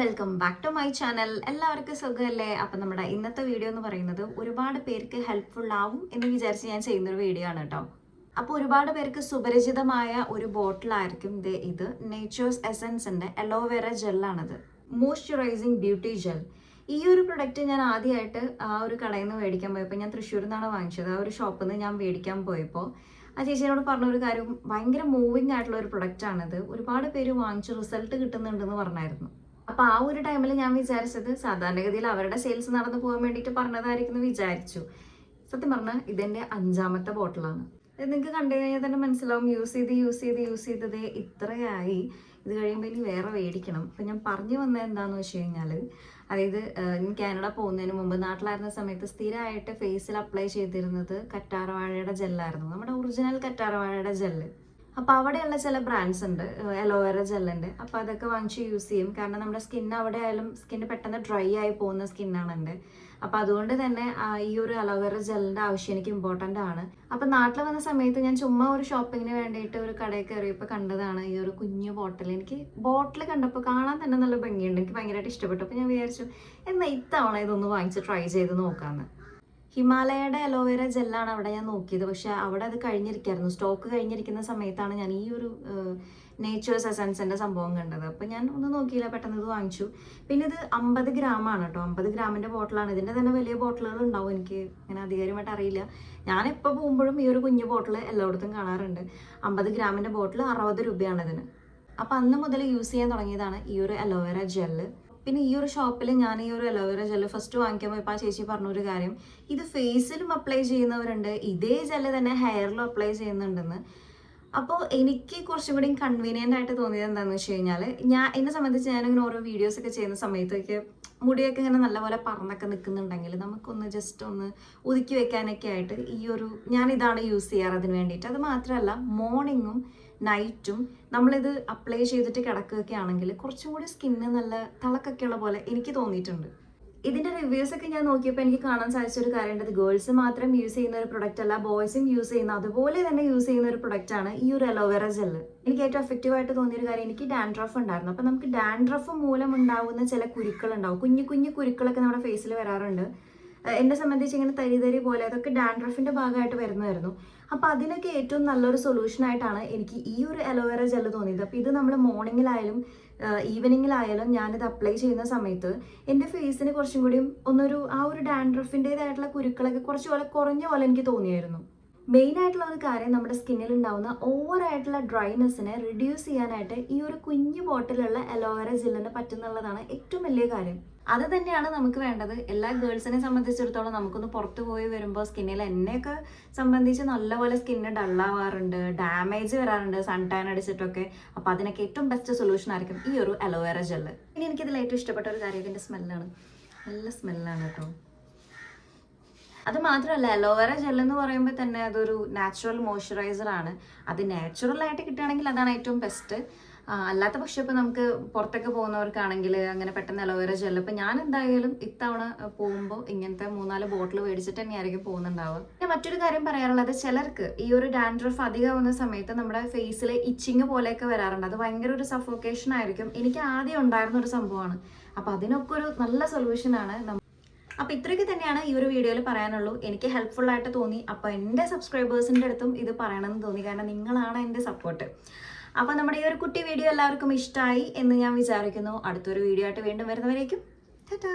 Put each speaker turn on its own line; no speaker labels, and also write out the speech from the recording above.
Welcome back to my channel എല്ലാവർക്കും സുഖമല്ലേ? അപ്പം നമ്മുടെ ഇന്നത്തെ വീഡിയോ എന്ന് പറയുന്നത് ഒരുപാട് പേർക്ക് ഹെൽപ്ഫുൾ ആവും എന്ന് വിചാരിച്ച് ഞാൻ ചെയ്യുന്നൊരു വീഡിയോ ആണ് കേട്ടോ. അപ്പോൾ ഒരുപാട് പേർക്ക് സുപരിചിതമായ ഒരു ബോട്ടിലായിരിക്കും ഇത്. ഇത് നേച്ചേഴ്സ് എസൻസിന്റെ അലോവേറ ജെല്ലാണിത് മോയ്സ്ചറൈസിങ് ബ്യൂട്ടി ജെൽ ഈ ഒരു പ്രൊഡക്റ്റ് ഞാൻ ആദ്യമായിട്ട് ആ ഒരു കടയിൽ നിന്ന് മേടിക്കാൻ പോയപ്പോൾ ഞാൻ തൃശ്ശൂരിൽ നിന്നാണ് വാങ്ങിച്ചത്. ആ ഒരു ഷോപ്പിൽ നിന്ന് ഞാൻ മേടിക്കാൻ പോയപ്പോൾ ആ ചേച്ചിയോട് പറഞ്ഞ ഒരു കാര്യം ഭയങ്കര മൂവിങ് ആയിട്ടുള്ള ഒരു പ്രൊഡക്റ്റ് ആണിത്. ഒരുപാട് പേര് വാങ്ങിച്ച് റിസൾട്ട് കിട്ടുന്നുണ്ടെന്ന് പറഞ്ഞായിരുന്നു. അപ്പോൾ ആ ഒരു ടൈമിൽ ഞാൻ വിചാരിച്ചത് സാധാരണഗതിയിൽ അവരുടെ സെയിൽസ് നടന്നു പോകാൻ വേണ്ടിയിട്ട് പറഞ്ഞതായിരിക്കും വിചാരിച്ചു. സത്യം പറഞ്ഞാൽ ഇതെന്റെ അഞ്ചാമത്തെ ബോട്ടിലാണ് നിങ്ങൾക്ക് കണ്ടു കഴിഞ്ഞാൽ തന്നെ മനസ്സിലാവും യൂസ് ചെയ്ത് യൂസ് ചെയ്ത് യൂസ് ചെയ്തത് ഇത്രയായി. ഇത് കഴിയുമ്പോൾ ഇനി വേറെ മേടിക്കണം അപ്പം ഞാൻ പറഞ്ഞു വന്നത് എന്താണെന്ന് വെച്ച് കഴിഞ്ഞാൽ അതായത് ഞാൻ കാനഡ പോകുന്നതിന് മുമ്പ് നാട്ടിലായിരുന്ന സമയത്ത് സ്ഥിരമായിട്ട് ഫേസിൽ അപ്ലൈ ചെയ്തിരുന്നത് കറ്റാർവാഴയുടെ ജെല്ലായിരുന്നു നമ്മുടെ ഒറിജിനൽ കറ്റാർവാഴയുടെ ജെല്ല് അപ്പോൾ അവിടെയുള്ള ചില ബ്രാൻഡ്സ് ഉണ്ട്. അലോവേറ ജെല്ലുണ്ട് അപ്പോൾ അതൊക്കെ വാങ്ങിച്ച് യൂസ് ചെയ്യും. കാരണം നമ്മുടെ സ്കിൻ അവിടെ ആയാലും സ്കിന്ന് പെട്ടെന്ന് ഡ്രൈ ആയി പോകുന്ന സ്കിന്നാണ് എന്റെ അതുകൊണ്ട് തന്നെ ഈ ഒരു അലോവേറ ജെല്ലിന്റെ ആവശ്യം എനിക്ക് ഇമ്പോർട്ടന്റ് ആണ്. അപ്പോൾ നാട്ടിൽ വന്ന സമയത്ത് ഞാൻ ചുമ്മാ ഒരു ഷോപ്പിങ്ങിന് വേണ്ടിയിട്ട് ഒരു കടയിൽ കയറിയപ്പോൾ കണ്ടതാണ് ഈ ഒരു കുഞ്ഞു ബോട്ടിൽ എനിക്ക് ബോട്ടിൽ കണ്ടപ്പോൾ കാണാൻ തന്നെ നല്ല ഭംഗിയുണ്ട്. എനിക്ക് ഭയങ്കരമായിട്ട് ഇഷ്ടപ്പെട്ടു. അപ്പോൾ ഞാൻ വിചാരിച്ചു എന്നാൽ ഇത്തവണ ഇതൊന്ന് വാങ്ങിച്ച് ട്രൈ ചെയ്ത് നോക്കാമെന്ന് ഹിമാലയയുടെ അലോവേര ജെല്ലാണ് അവിടെ ഞാൻ നോക്കിയത്. പക്ഷെ അവിടെ അത് കഴിഞ്ഞിരിക്കായിരുന്നു. സ്റ്റോക്ക് കഴിഞ്ഞിരിക്കുന്ന സമയത്താണ് ഞാൻ ഈ ഒരു നേച്ചേഴ്സ് എസൻസിന്റെ സംഭവം കണ്ടത്. അപ്പോൾ ഞാൻ ഒന്ന് നോക്കിയില്ല പെട്ടെന്ന് ഇത് വാങ്ങിച്ചു. പിന്നെ ഇത് അമ്പത് ഗ്രാമാണ് കേട്ടോ. അമ്പത് ഗ്രാമിന്റെ ബോട്ടിലാണ്. ഇതിന്റെ തന്നെ വലിയ ബോട്ടിലുകൾ ഉണ്ടാവും. എനിക്ക് അങ്ങനെ അധികാരമായിട്ട് അറിയില്ല. ഞാൻ എപ്പോൾ പോകുമ്പോഴും ഈ ഒരു കുഞ്ഞു ബോട്ടിൽ എല്ലായിടത്തും കാണാറുണ്ട്. അമ്പത് ഗ്രാമിന്റെ ബോട്ടിൽ അറുപത് രൂപയാണ് ഇതിന്. അപ്പോൾ അന്ന് മുതൽ യൂസ് ചെയ്യാൻ തുടങ്ങിയതാണ് ഈ ഒരു അലോവേര ജെല്ല്. പിന്നെ ഈ ഒരു ഷോപ്പിൽ ഞാൻ ഈ ഒരു അലോവേറ ജെൽ ഫസ്റ്റ് വാങ്ങിക്കാൻ പോയപ്പോൾ ആ ചേച്ചി പറഞ്ഞൊരു കാര്യം ഇത് ഫേസിലും അപ്ലൈ ചെയ്യുന്നവരുണ്ട് ഇതേ ജെല്ല് തന്നെ ഹെയറിലും അപ്ലൈ ചെയ്യുന്നുണ്ടെന്ന്. അപ്പോൾ എനിക്ക് കുറച്ചും കൂടി കൺവീനിയന്റ് ആയിട്ട് തോന്നിയത് എന്താണെന്ന് വെച്ച് കഴിഞ്ഞാൽ ഞാൻ എന്നെ സംബന്ധിച്ച് ഞാനിങ്ങനെ ഓരോ വീഡിയോസ് ഒക്കെ ചെയ്യുന്ന സമയത്തൊക്കെ മുടിയൊക്കെ ഇങ്ങനെ നല്ലപോലെ പറന്നൊക്കെ നിൽക്കുന്നുണ്ടെങ്കിൽ നമുക്കൊന്ന് ജസ്റ്റ് ഒന്ന് ഒതുക്കി വെക്കാനൊക്കെ ആയിട്ട് ഈ ഒരു ഞാൻ ഇതാണ് യൂസ് ചെയ്യാറ് അതിന് വേണ്ടിയിട്ട്. അത് മാത്രമല്ല മോർണിംഗും നൈറ്റും നമ്മളിത് അപ്ലൈ ചെയ്തിട്ട് കിടക്കുകയൊക്കെ ആണെങ്കിൽ കുറച്ചും കൂടി സ്കിന്ന് നല്ല തിളക്കൊക്കെയുള്ള പോലെ എനിക്ക് തോന്നിയിട്ടുണ്ട്. ഇതിന്റെ റിവ്യൂസ് ഒക്കെ ഞാൻ നോക്കിയപ്പോൾ എനിക്ക് കാണാൻ സാധിച്ച ഒരു കാര്യം ഉണ്ട്. ഗേൾസ് മാത്രം യൂസ് ചെയ്യുന്ന ഒരു പ്രൊഡക്റ്റ് അല്ല ബോയ്സും യൂസ് ചെയ്യുന്ന അതുപോലെ തന്നെ യൂസ് ചെയ്യുന്ന ഒരു പ്രൊഡക്റ്റ് ആണ് ഈ ഒരു അലോവേറ ജെല്ല് എനിക്ക് ഏറ്റവും എഫക്റ്റീവ് ആയിട്ട് തോന്നിയ ഒരു കാര്യം എനിക്ക് ഡാൻഡ്രഫ് ഉണ്ടായിരുന്നു. അപ്പോൾ നമുക്ക് ഡാൻഡ്രഫ് മൂലം ഉണ്ടാവുന്ന ചില കുരുക്കൾ ഉണ്ടാവും. കുഞ്ഞു കുഞ്ഞു കുരുക്കളൊക്കെ നമ്മുടെ ഫേസിൽ വരാറുണ്ട്. എന്നെ സംബന്ധിച്ച് ഇങ്ങനെ തരി തരി പോലെ അതൊക്കെ ഡാൻഡ്രഫിന്റെ ഭാഗമായിട്ട് വരുന്നതായിരുന്നു. അപ്പോൾ അതിനൊക്കെ ഏറ്റവും നല്ലൊരു സൊല്യൂഷൻ ആയിട്ടാണ് എനിക്ക് ഈ ഒരു അലോവേറ ജെല്ല് തോന്നിയത്. അപ്പോൾ ഇത് നമ്മൾ മോർണിംഗിലായാലും ഈവനിങ്ങിലായാലും ഞാനിത് അപ്ലൈ ചെയ്യുന്ന സമയത്ത് എന്റെ ഫേസിന് കുറച്ചും കൂടിയും ഒന്നൊരു ആ ഒരു ഡാൻഡ്രഫിന്റെതായിട്ടുള്ള കുരുക്കളൊക്കെ കുറച്ച് പോലെ കുറഞ്ഞ പോലെ എനിക്ക് തോന്നിയായിരുന്നു. മെയിൻ ആയിട്ടുള്ള ഒരു കാര്യം നമ്മുടെ സ്കിന്നിൽ ഉണ്ടാവുന്ന ഓവർ ആയിട്ടുള്ള ഡ്രൈനെസ്സിനെ റിഡ്യൂസ് ചെയ്യാനായിട്ട് ഈ ഒരു കുഞ്ഞു ബോട്ടിലുള്ള അലോവേറ ജെല്ലിന് പറ്റുന്നുള്ളതാണ് ഏറ്റവും വലിയ കാര്യം. അത് തന്നെയാണ് നമുക്ക് വേണ്ടത്. എല്ലാ ഗേൾസിനെ സംബന്ധിച്ചിടത്തോളം നമുക്കൊന്ന് പുറത്തു പോയി വരുമ്പോൾ സ്കിന്നിൽ എന്നെയൊക്കെ സംബന്ധിച്ച് നല്ലപോലെ സ്കിന്ന് ഡള്ളാവാറുണ്ട് ഡാമേജ് വരാറുണ്ട് സൺ ടാൻ അടിച്ചിട്ടൊക്കെ. അപ്പോൾ അതിനൊക്കെ ഏറ്റവും ബെസ്റ്റ് സൊല്യൂഷൻ ആയിരിക്കും ഈ ഒരു അലോവേറ ജെല്ല്. ഇനി എനിക്കിതിൽ ഏറ്റവും ഇഷ്ടപ്പെട്ട ഒരു കാര്യം ഇതിന്റെ സ്മെല്ലാണ്. നല്ല സ്മെല്ലാണ് കേട്ടോ. അത് മാത്രമല്ല അലോവേറ ജെൽ എന്ന് പറയുമ്പോൾ തന്നെ അതൊരു നാച്ചുറൽ മോയ്സ്ചറൈസർ ആണ്. അത് നാച്ചുറൽ ആയിട്ട് കിട്ടുകയാണെങ്കിൽ അതാണ് ഏറ്റവും ബെസ്റ്റ് അല്ലാത്ത പക്ഷെ ഇപ്പം നമുക്ക് പുറത്തൊക്കെ പോകുന്നവർക്കാണെങ്കിൽ അങ്ങനെ പെട്ടെന്ന് അലോവേറ ജെൽ ഇപ്പം ഞാൻ എന്തായാലും ഇത്തവണ പോകുമ്പോൾ ഇങ്ങനത്തെ മൂന്നാൽ ബോട്ടിൽ മേടിച്ചിട്ട് തന്നെയായിരിക്കും പോകുന്നുണ്ടാവുക. പിന്നെ മറ്റൊരു കാര്യം പറയാനുള്ളത് ചിലർക്ക് ഈ ഒരു ഡാൻഡ്രഫ് അധികമാവുന്ന സമയത്ത് നമ്മുടെ ഫേസിൽ ഇച്ചിങ് പോലെയൊക്കെ വരാറുണ്ട്. അത് ഭയങ്കര ഒരു സഫോക്കേഷൻ ആയിരിക്കും. എനിക്ക് ആദ്യം ഉണ്ടായിരുന്ന ഒരു സംഭവമാണ്. അപ്പം അതിനൊക്കെ ഒരു നല്ല സൊല്യൂഷനാണ് അപ്പോൾ ഇത്രയൊക്കെ തന്നെയാണ് ഈ ഒരു വീഡിയോയിൽ പറയാനുള്ളൂ. എനിക്ക് ഹെൽപ്ഫുൾ ആയിട്ട് തോന്നി. അപ്പോൾ എന്റെ സബ്സ്ക്രൈബേഴ്സിന്റെ അടുത്തും ഇത് പറയണമെന്ന് തോന്നി. കാരണം നിങ്ങളാണ് എന്റെ സപ്പോർട്ട്. അപ്പോൾ നമ്മുടെ ഈ ഒരു കുട്ടി വീഡിയോ എല്ലാവർക്കും ഇഷ്ടമായി എന്ന് ഞാൻ വിചാരിക്കുന്നു. അടുത്തൊരു വീഡിയോ ആയിട്ട് വീണ്ടും വരുന്നവരേക്കും. ടാറ്റാ